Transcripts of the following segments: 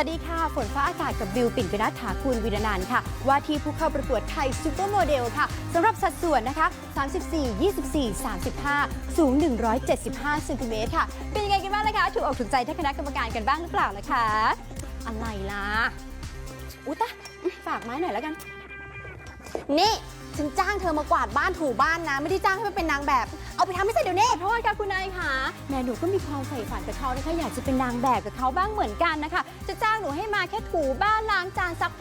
วัสดีค่ะ ฝนฟ้าอากาศกับบิวปิ่นปินัทถาคุณวิรนันค่ะ ว่าที่ผู้เข้าประกวดไทยซูเปอร์โมเดลค่ะสำหรับสัดส่วนนะคะ 34 24 35 สูง 175เซนติเมตรค่ะ เป็นยังไงกันบ้างล่ะคะ ถูกอกถูกใจท่านคณะกรรมการกันบ้างหรือเปล่าล่ะคะ อะไรล่ะ อุ๊ยตะฝากไม้หน่อยแล้วกัน นี่ ฉันจ้างเธอมากวาดบ้านถูบ้านนะ ไม่ได้จ้างให้มาเป็นนางแบบ เอาไปทำให้เสร็จเดี๋ยวนี้ ขอโทษค่ะคุณนายค่ะแม่หนูก็มีความใฝ่ฝันกับเขานะคะอยากจะเป็นนางแบบกับเขาบ้างเหมือนกันนะคะ จะจ้างหนูให้มาแค่ถูบ้านล้างจานซัก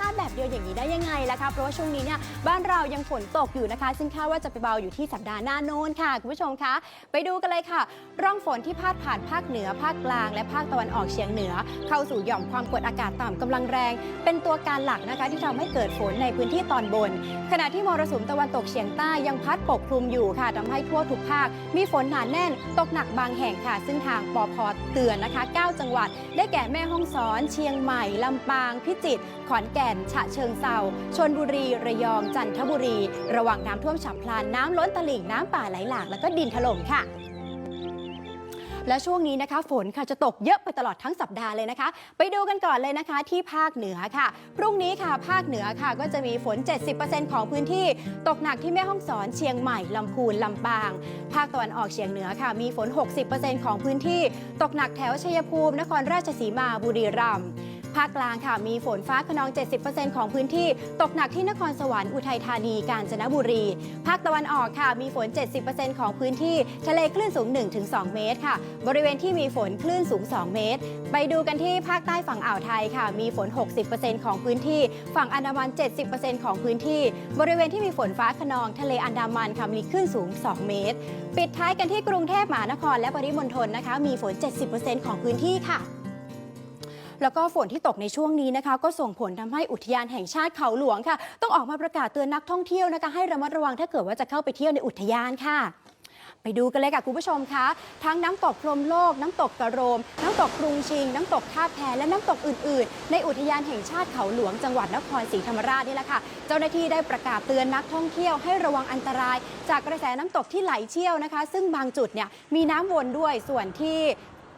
ได้ยังไงล่ะคะเพราะว่าช่วงนี้เนี่ยบ้านเรายังฝนตกอยู่นะคะ ซึ่งคาดว่าจะไปเบาอยู่ที่สัปดาห์หน้าโน้นค่ะคุณผู้ชมคะ ไปดูกันเลยค่ะ ร่องฝนที่พาดผ่านภาคเหนือภาคกลาง และภาคตะวันออกเฉียงเหนือ เข้าสู่หย่อมความกดอากาศต่ำกำลังแรง เป็นตัวการหลักนะคะที่ทำให้เกิดฝนในพื้นที่ตอนบน ขณะที่มรสุมตะวันตกเฉียงใต้ยังพัดปกคลุมอยู่ค่ะทำให้ทั่วทุกภาค มีฝนหนาแน่น ตกหนักบางแห่งค่ะ ซึ่งทางปอพเตือนนะคะ 9 จังหวัด ได้แก่แม่ฮ่องสอน เชียงใหม่ลำปาง พิจิตรขอนแก่น ฉะเชิงเซาชนบุรีระยองจันทบุรี ระวังน้ำท่วมฉับพลันน้ำล้นตลิ่งน้ำป่าไหลหลากแล้วก็ดินถล่มค่ะและช่วงนี้นะคะฝนค่ะจะตกเยอะไปตลอดทั้งสัปดาห์เลยนะคะ ไปดูกันก่อนเลยนะคะที่ภาคเหนือค่ะ พรุ่งนี้ค่ะภาคเหนือค่ะก็จะมีฝน 70%ของพื้นที่ ตกหนักที่แม่ฮ่องสอนเชียงใหม่ลำพูนลำปาง ภาคตะวันออกเฉียงเหนือค่ะ มีฝน 60%ของพื้นที่ ตกหนักแถวชัยภูมิ นครราชสีมาบุรีรัมย์ ภาคกลางค่ะมีฝนฟ้าขนอง 70%ของพื้นที่ ตกหนักที่นครสวรรค์อุทัยธานีกาญจนบุรี ภาคตะวันออกค่ะมีฝน 70%ของพื้นที่ ทะเลคลื่นสูง 1-2 เมตรค่ะ บริเวณที่มีฝนคลื่นสูง 2 เมตร ไปดูกันที่ภาคใต้ฝั่งอ่าวไทยค่ะมีฝน 60%ของพื้นที่ ฝั่งอันดามัน 70%ของพื้นที่ บริเวณที่มีฝนฟ้าขนองทะเลอันดามันค่ะมีคลื่นสูง 2 เมตร ปิดท้ายกันที่กรุงเทพมหานครและปริมณฑลนะคะ มีฝน 70%ของพื้นที่ค่ะ แล้วก็ฝนที่ตกในช่วงนี้นะคะ ก็ส่งผลทำให้อุทยานแห่งชาติเขาหลวงค่ะ ต้องออกมาประกาศเตือนนักท่องเที่ยวนะคะ ให้ระมัดระวังถ้าเกิดว่าจะเข้าไปเที่ยวในอุทยานค่ะไปดูกันเลยค่ะ คุณผู้ชมคะ ทั้งน้ำตกพรมโลก น้ำตกกระโรม น้ำตกกรุงชิง น้ำตกท่าแพและน้ำตกอื่น ๆ ในอุทยานแห่งชาติเขาหลวงจังหวัดนครศรีธรรมราชนี่แหละค่ะ เจ้าหน้าที่ได้ประกาศเตือนนักท่องเที่ยวให้ระวังอันตราย จากกระแสน้ำตกที่ไหลเชี่ยวนะคะ ซึ่งบางจุดเนี่ยมีน้ำวนด้วยส่วนที่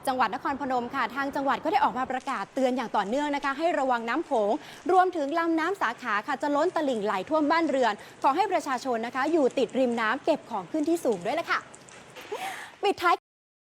จังหวัดนครพนมค่ะ ทางจังหวัดก็ได้ออกมาประกาศเตือนอย่างต่อเนื่องนะคะ ให้ระวังน้ำโขงรวมถึงลำน้ำสาขาค่ะจะล้นตลิ่งไหลท่วมบ้านเรือน ขอให้ประชาชนนะคะ อยู่ติดริมน้ำเก็บของขึ้นที่สูงด้วยละค่ะ ปิดท้าย